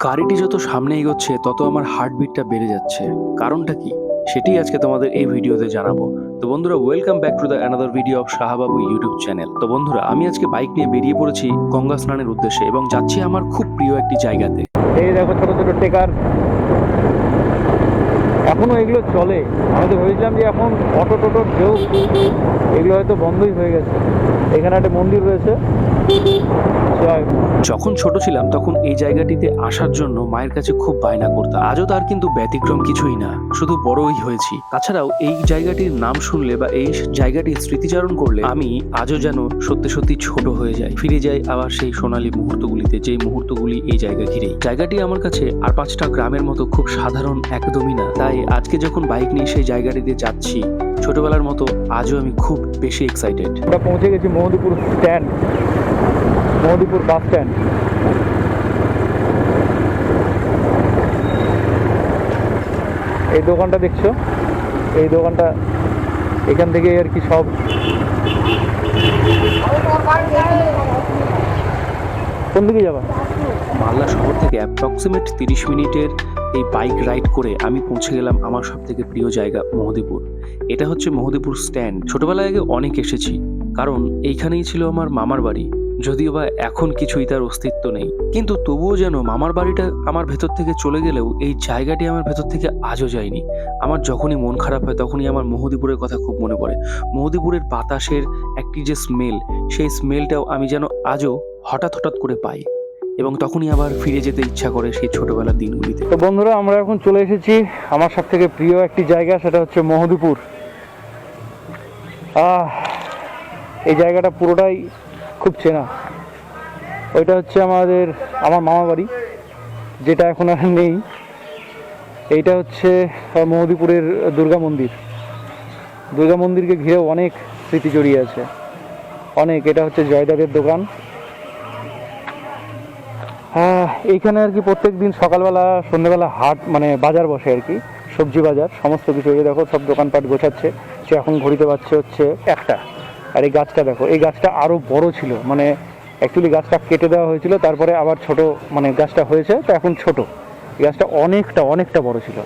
গাড়িটি যত সামনে এগোচ্ছে, তত আমার হার্টবিটটা বেড়ে যাচ্ছে। কারণটা কি? সেটি আজকে তোমাদের এই ভিডিওতে জানাব। তো বন্ধুরা welcome back to the another video of Shahbabu YouTube channel তো বন্ধুরা, আমি আজকে বাইক নিয়ে বেরিয়ে পড়েছি গঙ্গা স্নানের উদ্দেশ্যে এবং যাচ্ছি আমার খুব প্রিয় একটি জায়গাতে। এই দেখো ছোট ছোট টেকার এখনও এগুলো চলে। আমি তো ভেবেছিলাম যে এখন অটো টোটোর ঢেউ এগুলো হয়তো বন্ধই হয়ে গেছে। এখানে একটা মন্দির রয়েছে। যখন ছোট ছিলাম তখন এই জায়গাটিতে আসার জন্য মায়ের কাছে খুব বায়না করতাম। আজও তার কিন্তু ব্যতিক্রম কিছুই না শুধু বড়ই হয়েছি। তাছাড়াও এই জায়গাটির নাম শুনলে বা এই জায়গাটির স্মৃতিচারণ করলে আমি আজও যেন সত্যি সত্যি ছোট হয়ে যাই। ফিরে যাই আবার সেই সোনালী মুহূর্তগুলিতে যেই মুহূর্তগুলি এই জায়গা ঘিরে। জায়গাটি আমার কাছে আর পাঁচটা গ্রামের মতো খুব সাধারণ একদমই না। তাই আজকে যখন বাইক নিয়ে সেই জায়গাটিতে যাচ্ছি ছোটবেলার মতো আজও আমি খুব বেশি এক্সাইটেড আমরা পৌঁছে গেছি মোহদীপুর স্ট্যান্ড মোহদীপুর বাস স্ট্যান্ড। এই দোকানটা দেখছ? এই দোকানটা এখান থেকে আর কি সব কোন দিকে যাবা? মালদা শহর থেকে অ্যাপ্রক্সিমেট তিরিশ মিনিটের এই বাইক রাইড করে আমি পৌঁছে গেলাম আমার সব থেকে প্রিয় জায়গা মোহদীপুর এটা হচ্ছে মোহদীপুর স্ট্যান্ড ছোটবেলায় আগে অনেক এসেছি, কারণ এইখানেই ছিল আমার মামার বাড়ি। যদিও বা এখন কিছুই তার অস্তিত্ব নেই। কিন্তু তবুও যেন মামার বাড়িটা আমার ভেতর থেকে চলে গেলেও এই জায়গাটি আমার ভেতর থেকে আজও যায়নি। আমার যখনই মন খারাপ হয়, তখনই আমার মোহদীপুরের কথা খুব মনে পড়ে। মোহদীপুরের বাতাসের একটি যে স্মেল সেই স্মেলটাও আমি যেন আজও হঠাৎ হঠাৎ করে পাই এবং তখনই আবার ফিরে যেতে ইচ্ছা করে সেই ছোটবেলার দিনগুলিতে। তো বন্ধুরা, আমরা এখন চলে এসেছি আমার সব থেকে প্রিয় একটি জায়গা, সেটা হচ্ছে মোহদীপুর। আহ, এই জায়গাটা পুরোটাই খুব চেনা। ওইটা হচ্ছে আমাদের, আমার মামা বাড়ি, যেটা এখন আর নেই। এইটা হচ্ছে মোহদীপুরের দুর্গা মন্দির। দুর্গা মন্দিরকে ঘিরে অনেক স্মৃতি জড়িয়ে আছে। অনেক, এটা হচ্ছে জয়দাদের দোকান। হ্যাঁ এইখানে আর কি প্রত্যেক দিন সকালবেলা, সন্ধ্যেবেলা হাট মানে বাজার বসে আর কি। সবজি বাজার, সমস্ত কিছু দেখো, সব দোকানপাট গোছাচ্ছে। সে এখন ঘড়িতে পাচ্ছে হচ্ছে একটা। আর এই গাছটা দেখো, এই গাছটা আরও বড় ছিল। মানে অ্যাকচুয়ালি গাছটা কেটে দেওয়া হয়েছিল, তারপরে আবার ছোট মানে গাছটা হয়েছে, তো এখন ছোট। গাছটা অনেকটা অনেকটা বড় ছিল।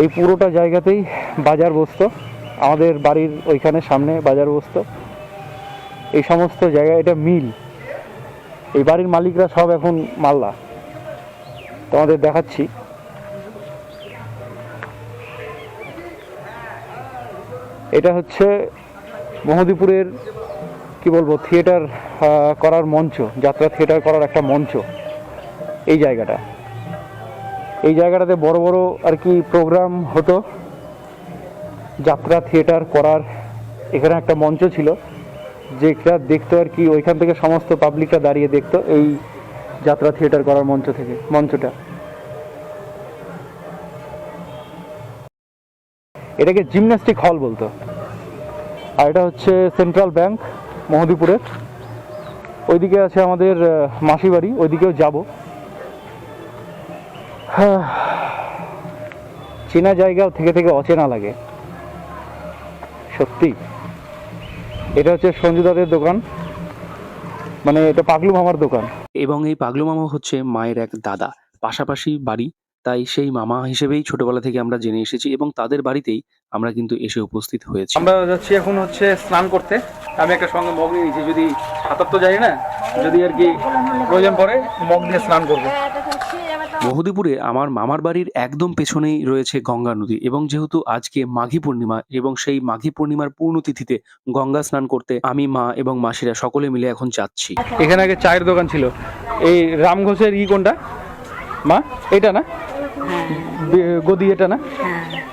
এই পুরোটা জায়গাতেই বাজার বসতো। আমাদের বাড়ির ওইখানে সামনে বাজার বসতো। এই সমস্ত জায়গায় এটা মিল। এই বাড়ির মালিকরা সব এখন মাল্লা তোমাদের দেখাচ্ছি। এটা হচ্ছে মহদীপুরের, কি বলব, থিয়েটার করার মঞ্চ, যাত্রা থিয়েটার করার একটা মঞ্চ, এই জায়গাটা। এই জায়গাটাতে বড় বড় আর কি প্রোগ্রাম হতো, যাত্রা থিয়েটার করার, এখানে একটা মঞ্চ ছিল, যেটা দেখতো আর কি, ওইখান থেকে সমস্ত পাবলিকটা দাঁড়িয়ে দেখতো এই যাত্রা থিয়েটার করার মঞ্চ থেকে, মঞ্চটা। এটাকে জিমন্যাস্টিক হল বলতো। আর এটা হচ্ছে সেন্ট্রাল ব্যাংক মহদীপুরের। ওইদিকে আছে আমাদের মাসি বাড়ি ওইদিকেও যাব। চেনা জায়গাও থেকে থেকে অচেনা লাগে। সত্যি। এটা হচ্ছে সঞ্জুদাদের দোকান। মানে এটা পাগলু মামার দোকান। এবং এই পাগলু মামা হচ্ছে মায়ের এক দাদা। পাশাপাশি বাড়ি তাই সেই মামা হিসেবেই ছোটবেলা থেকে আমরা জেনে এসেছি এবং তাদের বাড়িতেই আমরা কিন্তু এসে উপস্থিত হয়েছি। আমরা যাচ্ছি এখন হচ্ছে স্নান করতে। আমি একটা সঙ্গে মগ নিয়ে নিয়েছি যদি সাঁতার তো জানি না যদি আর কি প্রয়োজন পড়ে মগ দিয়ে স্নান করব। মহুদীপুরে আমার মামার বাড়ির একদম পেছনেই রয়েছে গঙ্গা নদী এবং যেহেতু আজকে মাঘী পূর্ণিমা এবং সেই মাঘী পূর্ণিমার পূর্ণতিথিতে গঙ্গা স্নান করতে আমি মা এবং মাসিরা সকলে মিলে এখন যাচ্ছি। এখানে আগে চায়ের দোকান ছিল। এই রাম ঘোষের ই কোনটা? মা এটা না? গদি এটা না?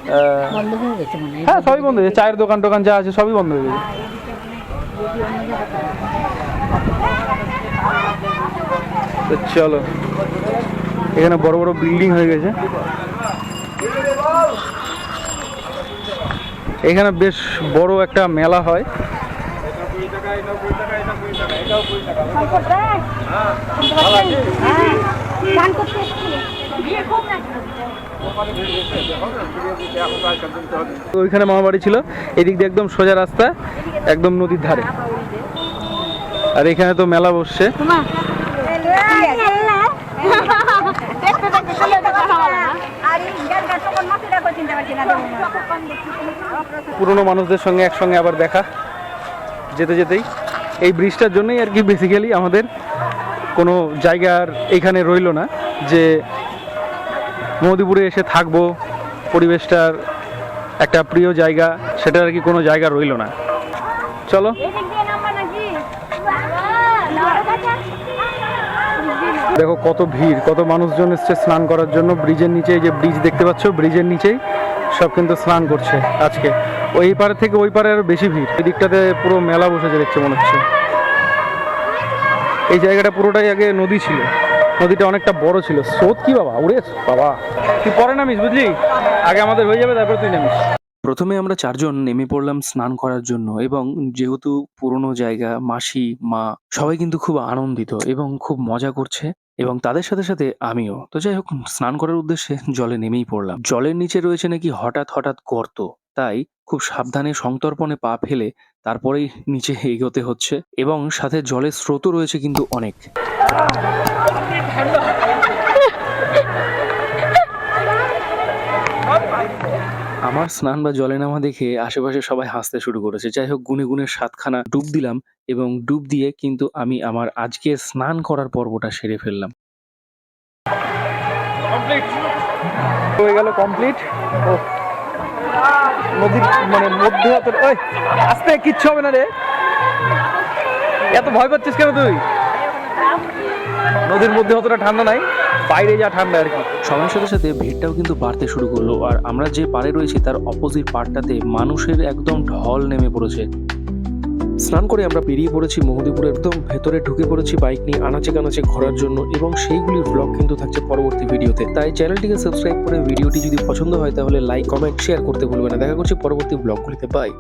হ্যাঁ। হয়ে গেছে মনে হয়। হ্যাঁ সবই বন্ধ হয়ে চায়ের দোকান টোকান যা আছে সবই বন্ধ হয়ে গেছে। তো চলো এখানে বড় বড় বিল্ডিং হয়ে গেছে। এখানে বেশ বড় একটা মেলা হয়। গান ওইখানে মহাবাড়ি ছিল, এদিক দিয়ে একদম সোজা রাস্তা, একদম নদীর ধারে। আর এখানে তো মেলা বসছে। পুরনো মানুষদের সঙ্গে একসঙ্গে আবার দেখা, যেতে যেতেই। এই ব্রিজটার জন্যই আর কি বেসিক্যালি আমাদের কোনো জায়গার এখানে রইল না, যে নদীপুরে এসে থাকব, পরিবেশটার একটা প্রিয় জায়গা, সেটার আর কি কোনো জায়গা রইল না। চলো। দেখো কত ভিড়, কত মানুষজন এসছে স্নান করার জন্য। ব্রিজের নিচে যে ব্রিজ দেখতে পাচ্ছ, ব্রিজের নিচেই সব কিন্তু স্নান করছে আজকে। ওই পারে থেকে ওই পারে আরও বেশি ভিড়। এই দিকটাতে পুরো মেলা বসেছে দেখছে মনে হচ্ছে। এই জায়গাটা পুরোটাই আগে নদী ছিল। নদীটা অনেকটা বড় ছিল। স্রোত কি বাবা? উড়ে বাবা, তুই পরে নামিস বুঝলি? আগে আমাদের হয়ে যাবে, তারপর তুই নামিস। প্রথমে আমরা চারজন নেমে পড়লাম স্নান করার জন্য এবং যেহেতু পুরনো জায়গা, মাসি, মা, সবাই কিন্তু খুব আনন্দিত এবং খুব মজা করছে এবং তাদের সাথে সাথে আমিও। তো যাই হোক, স্নান করার উদ্দেশ্যে জলে নেমেই পড়লাম। জলের নিচে রয়েছে নাকি হঠাৎ হঠাৎ গর্ত? তাই খুব সাবধানে সংতর্পণে পা ফেলে তারপরেই নিচে এগোতে হচ্ছে এবং সাথে জলের স্রোতও রয়েছে কিন্তু অনেক। আমার স্নান বা জলে নামা দেখে আশেপাশে সবাই হাসতে শুরু করেছে। যাই হোক, গুনে গুনে সাতখানা ডুব দিলাম এবং ডুব দিয়ে কিন্তু আমি আমার আজকে স্নান করার পর্বটা সেরে ফেললাম। হয়ে গেল কমপ্লিট নদীর মানে মধ্যে ওই, আস্তে, কিচ্ছু হবে না রে। এত ভয় পাচ্ছিস কেন তুই? নদীর মধ্যে অতটা ঠান্ডা নাই, বাইরে যা ঠান্ডা আর কি। সময়ের সাথে সাথে ভিড়টাও কিন্তু বাড়তে শুরু করল, আর আমরা যে পারে রয়েছি, তার অপোজিট পাড়টাতে মানুষের একদম ঢল নেমে পড়েছে। স্নান করে আমরা বেরিয়ে পড়েছি মহদীপুর একদম ভেতরে ঢুকে পড়েছি বাইক নিয়ে আনাচে কানাচে ঘোরার জন্য এবং সেইগুলির ব্লগ কিন্তু থাকছে পরবর্তী ভিডিওতে। তাই চ্যানেলটিকে সাবস্ক্রাইব করে ভিডিওটি যদি পছন্দ হয় তাহলে লাইক কমেন্ট শেয়ার করতে ভুলবে না। দেখা করছি পরবর্তী ব্লগগুলিতে বাই